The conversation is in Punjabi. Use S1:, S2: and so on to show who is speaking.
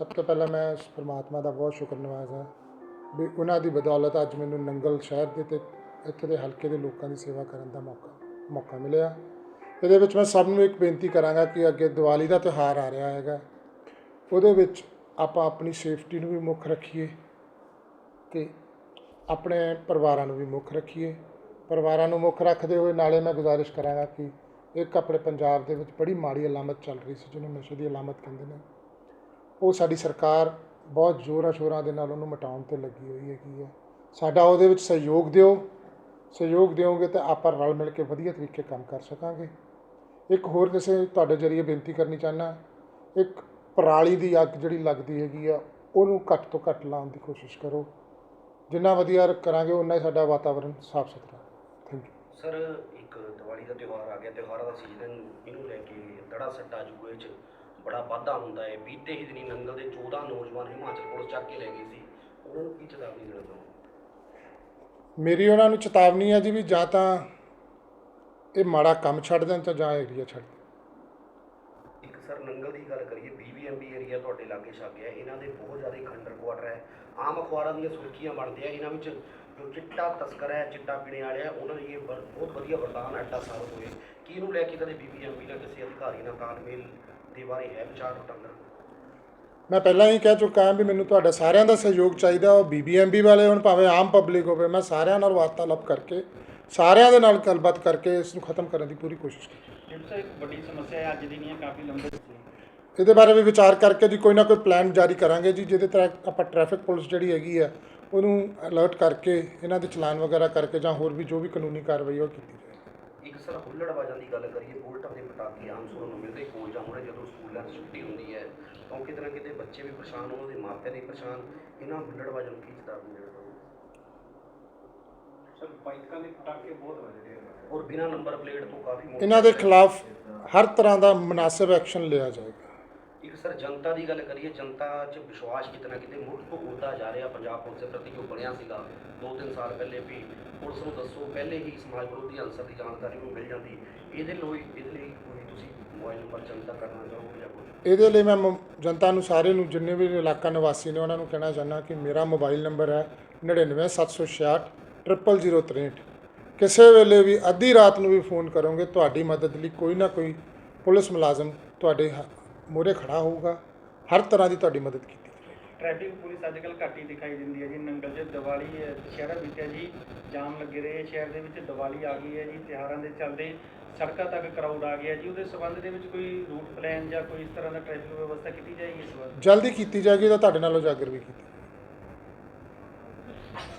S1: ਸਭ ਤੋਂ ਪਹਿਲਾਂ ਮੈਂ ਉਸ ਪ੍ਰਮਾਤਮਾ ਦਾ ਬਹੁਤ ਸ਼ੁਕਰਨਵਾਜ਼ ਹਾਂ ਵੀ ਉਹਨਾਂ ਦੀ ਬਦੌਲਤ ਅੱਜ ਮੈਨੂੰ ਨੰਗਲ ਸ਼ਹਿਰ ਦੇ ਤੇ ਇੱਥੇ ਦੇ ਹਲਕੇ ਦੇ ਲੋਕਾਂ ਦੀ ਸੇਵਾ ਕਰਨ ਦਾ ਮੌਕਾ ਮੌਕਾ ਮਿਲਿਆ। ਇਹਦੇ ਵਿੱਚ ਮੈਂ ਸਭ ਨੂੰ ਇੱਕ ਬੇਨਤੀ ਕਰਾਂਗਾ ਕਿ ਅੱਗੇ ਦੀਵਾਲੀ ਦਾ ਤਿਉਹਾਰ ਆ ਰਿਹਾ ਹੈਗਾ। ਉਹਦੇ ਵਿੱਚ ਆਪਾਂ ਆਪਣੀ ਸੇਫਟੀ ਨੂੰ ਵੀ ਮੁੱਖ ਰੱਖੀਏ ਤੇ ਆਪਣੇ ਪਰਿਵਾਰਾਂ ਨੂੰ ਵੀ ਮੁੱਖ ਰੱਖੀਏ। ਪਰਿਵਾਰਾਂ ਨੂੰ ਮੁੱਖ ਰੱਖਦੇ ਹੋਏ ਨਾਲੇ ਮੈਂ ਗੁਜ਼ਾਰਿਸ਼ ਕਰਾਂਗਾ ਕਿ ਇੱਕ ਆਪਣੇ ਪੰਜਾਬ ਦੇ ਵਿੱਚ ਬੜੀ ਮਾੜੀ ਅਲਾਮਤ ਚੱਲ ਰਹੀ ਸੀ, ਜਿਹਨੂੰ ਨਸ਼ੇ ਦੀ ਅਲਾਮਤ ਕਹਿੰਦੇ ਨੇ। ਉਹ ਸਾਡੀ ਸਰਕਾਰ ਬਹੁਤ ਜ਼ੋਰਾਂ ਸ਼ੋਰਾਂ ਦੇ ਨਾਲ ਉਹਨੂੰ ਮਿਟਾਉਣ ਤੇ ਲੱਗੀ ਹੋਈ ਹੈਗੀ ਹੈ। ਸਾਡਾ ਉਹਦੇ ਵਿੱਚ ਸਹਿਯੋਗ ਦਿਓ। ਸਹਿਯੋਗ ਦਿਓਗੇ ਤਾਂ ਆਪਾਂ ਰਲ ਮਿਲ ਕੇ ਵਧੀਆ ਤਰੀਕੇ ਕੰਮ ਕਰ ਸਕਾਂਗੇ। ਇੱਕ ਹੋਰ ਕਿਸੇ ਤੁਹਾਡੇ ਜਰੀਏ ਬੇਨਤੀ ਕਰਨੀ ਚਾਹੁੰਦਾ ਇੱਕ ਪਰਾਲੀ ਦੀ ਅੱਗ ਜਿਹੜੀ ਲੱਗਦੀ ਹੈਗੀ ਆ, ਉਹਨੂੰ ਘੱਟ ਤੋਂ ਘੱਟ ਲਾਉਣ ਦੀ ਕੋਸ਼ਿਸ਼ ਕਰੋ। ਜਿੰਨਾ ਵਧੀਆ ਕਰਾਂਗੇ ਉਨਾ ਹੀ ਸਾਡਾ ਵਾਤਾਵਰਣ ਸਾਫ਼ ਸੁਥਰਾ ਥੈਂਕ ਯੂ
S2: ਸਰ, ਇੱਕ ਦੀਵਾਲੀ ਦਾ ਤਿਉਹਾਰ ਆ ਗਿਆ। ਤਿਉਹਾਰਾਂ ਦਾ ਸੀਜ਼ਨ ਇਹਨੂੰ ਲੈ ਕੇ ਦੜਾ ਸੱਟਾ ਜੂਏ 'ਚ। ਬੜਾ ਵਾਧਾ ਹੁੰਦਾ ਹੈ। ਬੀਤੇ ਹੀ ਦਿਨੀ ਨੰਗਲ ਦੇ 14 ਨੌਜਵਾਨ ਹਿਮਾਚਲ ਪੁਲਿਸ ਚੱਕ ਕੇ ਲੈ ਗਈ ਸੀ। ਉਹਨਾਂ ਨੂੰ ਕੀ ਚੇਤਾਵਨੀ ਦੇਣਾ ਚਾਹੁੰਦੇ
S1: ਮੇਰੀ ਉਹਨਾਂ ਨੂੰ ਚੇਤਾਵਨੀ ਹੈ ਜੀ ਵੀ ਜਾਂ ਤਾਂ ਇਹ ਮਾੜਾ ਕੰਮ ਛੱਡ ਦੇਣ ਤਾਂ ਜਾਂ ਏਰੀਆ ਛੱਡ ਦੇਣ।
S2: ਇੱਕ ਸਰ ਨੰਗਲ ਦੀ ਗੱਲ ਕਰੀਏ ਬੀਬੀਐਮਬੀ ਏਰੀਆ ਤੁਹਾਡੇ ਲਾਗੇ ਛਾਗੇ ਹੈ ਇਹਨਾਂ ਦੇ ਬਹੁਤ ਜ਼ਿਆਦਾ ਖੰਡਰ ਕੁਆਟਰ ਹੈ। ਆਮ ਅਖਬਾਰਾਂ ਦੀਆਂ ਸੁਰਖੀਆਂ ਬਣਦੇ ਆ। ਇਹਨਾਂ ਵਿੱਚ ਜੋ ਚਿੱਟਾ ਤਸਕਰ ਹੈ ਚਿੱਟਾ ਪੀਣੇ ਵਾਲੇ ਆ ਉਹਨਾਂ ਲਈ ਇਹ ਬਹੁਤ ਵਧੀਆ ਵਰਦਾਨ ਅੱਡਾ ਸਾਬਤ ਹੋਏ ਕੀ ਇਹਨੂੰ ਲੈ ਕੇ ਕਦੇ ਬੀਬੀਐਮਬੀ ਨਾਲ ਕਿਸੇ ਅਧਿਕਾਰੀ ਨਾਲ ਤਾਲਮੇਲ ਦੇ ਬਾਰੇ ਹੈ ਵਿਚਾਰ ਵਟਾਂਦਰਾ
S1: ਮੈਂ ਪਹਿਲਾਂ ਹੀ ਕਹਿ ਚੁੱਕਾ ਹਾਂ ਵੀ ਮੈਨੂੰ ਤੁਹਾਡਾ ਸਾਰਿਆਂ ਦਾ ਸਹਿਯੋਗ ਚਾਹੀਦਾ ਉਹ ਬੀਬੀਐਮਬੀ ਵਾਲੇ ਹੁਣ ਭਾਵੇਂ ਆਮ ਪਬਲਿਕ ਹੋਵੇ ਮੈਂ ਸਾਰਿਆਂ ਨਾਲ ਵਾਰਤਾਲਾਪ ਕਰਕੇ ਸਾਰਿਆਂ ਦੇ ਨਾਲ ਗੱਲਬਾਤ ਕਰਕੇ ਇਸ ਨੂੰ ਖਤਮ ਕਰਨ ਦੀ ਪੂਰੀ ਕੋਸ਼ਿਸ਼ ਕੀਤੀ।
S3: ਸਾਹਿਬ ਇੱਕ ਵੱਡੀ ਸਮੱਸਿਆ ਹੈ ਅੱਜ ਦੀ ਨਹੀਂ ਹੈ ਕਾਫੀ ਲੰਬੇ
S1: ਇਹਦੇ ਬਾਰੇ ਵੀ ਵਿਚਾਰ ਕਰਕੇ ਜੀ ਕੋਈ ਨਾ ਕੋਈ ਪਲਾਨ ਜਾਰੀ ਕਰਾਂਗੇ ਜੀ ਜਿਹਦੇ ਤਹਿਤ ਆਪਾਂ ਟ੍ਰੈਫਿਕ ਪੁਲਿਸ ਜਿਹੜੀ ਹੈਗੀ ਆ ਉਹਨੂੰ ਅਲਰਟ ਕਰਕੇ ਇਹਨਾਂ ਦੇ ਚਲਾਨ ਵਗੈਰਾ ਕਰਕੇ ਜਾਂ ਹੋਰ ਵੀ ਜੋ ਵੀ ਕਾਨੂੰਨੀ ਕਾਰਵਾਈ ਉਹ ਕੀਤੀ ਜਾਏ
S2: ਇੱਕ ਸਰ ਹੁੱਲੜਬਾਜ਼ਾਂ ਦੀ ਗੱਲ ਕਰੀਏ ਬੁਲਟਾਂ ਦੇ ਪਟਾਕੇ ਆਮ ਸੁਣਨ ਨੂੰ ਮਿਲਦੇ ਕਾਲਜਾਂ ਮੁਰੇ ਜਦੋਂ ਸਕੂਲਾਂ 'ਚ ਛੁੱਟੀ ਹੁੰਦੀ ਹੈ। ਤਾਂ ਕਿਤੇ ਨਾ ਕਿਤੇ ਬੱਚੇ ਵੀ ਪਰੇਸ਼ਾਨ ਉਹਨਾਂ ਦੇ ਮਾਪੇ ਵੀ ਪਰੇਸ਼ਾਨ। ਇਹਨਾਂ ਹੁੱਲੜਬਾਜ਼ਾਂ ਨੂੰ ਕੀ ਦੇਣਾ ਚਾਹੁੰਦੇ
S3: ਸਰ ਬਾਈਕਾਂ ਦੇ ਪਟਾਕੇ ਬਹੁਤ ਵੱਜਦੇ ਆ
S2: ਔਰ ਬਿਨਾਂ ਨੰਬਰ ਪਲੇਟ ਤੋਂ ਕਾਫੀ
S1: ਇਹਨਾਂ ਦੇ ਖਿਲਾਫ ਹਰ ਤਰ੍ਹਾਂ ਦਾ ਮੁਨਾਸਿਬ ਐਕਸ਼ਨ ਲਿਆ ਜਾਏਗਾ।
S2: ਇੱਕ ਸਰ ਜਨਤਾ ਦੀ ਗੱਲ ਕਰੀਏ, ਜਨਤਾ 'ਚ ਵਿਸ਼ਵਾਸ ਕਿਤੇ ਕਿਤੇ ਮੁੱਢ ਤੋਂ ਉੱਡਦਾ ਜਾ ਰਿਹਾ ਪੰਜਾਬ ਪੁਲਿਸ ਦੇ ਪ੍ਰਤੀ ਜੋ ਬਣਿਆ ਸੀਗਾ ਦੋ ਤਿੰਨ ਸਾਲ ਪਹਿਲੇ ਵੀ, ਪੁਲਿਸ ਨੂੰ ਦੱਸੋ, ਪਹਿਲੇ ਹੀ ਸਮਾਜ ਵਿਰੋਧੀ ਅੰਸਰ ਦੀ ਜਾਣਕਾਰੀ ਨੂੰ ਮਿਲ ਜਾਂਦੀ। ਇਹਦੇ ਲਈ ਇਹਦੇ ਲਈ ਕੋਈ ਤੁਸੀਂ ਮੋਬਾਈਲ ਨੰਬਰ ਜਨਤਾ ਕਰਨਾ ਚਾਹੋਗੇ ਜਾਂ ਕੁਝ
S1: ਇਹਦੇ ਲਈ ਮੈਂ ਜਨਤਾ ਨੂੰ ਸਾਰੇ ਨੂੰ, ਜਿੰਨੇ ਵੀ ਇਲਾਕਾ ਨਿਵਾਸੀ ਨੇ ਉਹਨਾਂ ਨੂੰ ਕਹਿਣਾ ਚਾਹੁੰਦਾ ਕਿ ਮੇਰਾ ਮੋਬਾਈਲ ਨੰਬਰ ਹੈ 99766 00063 ਕਿਸੇ ਵੇਲੇ ਵੀ ਅੱਧੀ ਰਾਤ ਨੂੰ ਵੀ ਫੋਨ ਕਰੋਗੇ, ਤੁਹਾਡੀ ਮਦਦ ਲਈ ਕੋਈ ਨਾ ਕੋਈ ਪੁਲਿਸ ਮੁਲਾਜ਼ਮ ਤੁਹਾਡੇ ਮੂਹਰੇ ਖੜਾ ਹੋਊਗਾ। ਹਰ ਤਰ੍ਹਾਂ ਦੀ ਤੁਹਾਡੀ ਮਦਦ ਕੀਤੀ
S3: ਟ੍ਰੈਫਿਕ ਪੁਲਿਸ ਅੱਜ ਕੱਲ੍ਹ ਘੱਟ ਹੀ ਦਿਖਾਈ ਦਿੰਦੀ ਹੈ ਜੀ। ਨੰਗਲ 'ਚ ਦੀਵਾਲੀ ਹੈ ਦੁਸ਼ਹਿਰਾ ਬੀਤਿਆ ਜੀ। ਜਾਮ ਲੱਗੇ ਰਹੇ ਸ਼ਹਿਰ ਦੇ ਵਿੱਚ ਦੀਵਾਲੀ ਆ ਗਈ ਹੈ ਜੀ। ਤਿਉਹਾਰਾਂ ਦੇ ਚੱਲਦੇ ਸੜਕਾਂ ਤੱਕ ਕਰਾਊਡ ਆ ਗਿਆ ਜੀ। ਉਹਦੇ ਸਬੰਧ ਦੇ ਵਿੱਚ ਕੋਈ ਰੂਟ ਪਲਾਨ ਜਾਂ ਕੋਈ ਇਸ ਤਰ੍ਹਾਂ ਦਾ ਟ੍ਰੈਫਿਕ ਵਿਵਸਥਾ ਕੀਤੀ ਜਾਏਗੀ ਇਸ ਵਾਰ
S1: ਜਲਦੀ ਕੀਤੀ ਜਾਏਗੀ ਤਾਂ ਤੁਹਾਡੇ ਨਾਲ ਉਜਾਗਰ ਵੀ ਕੀਤੀ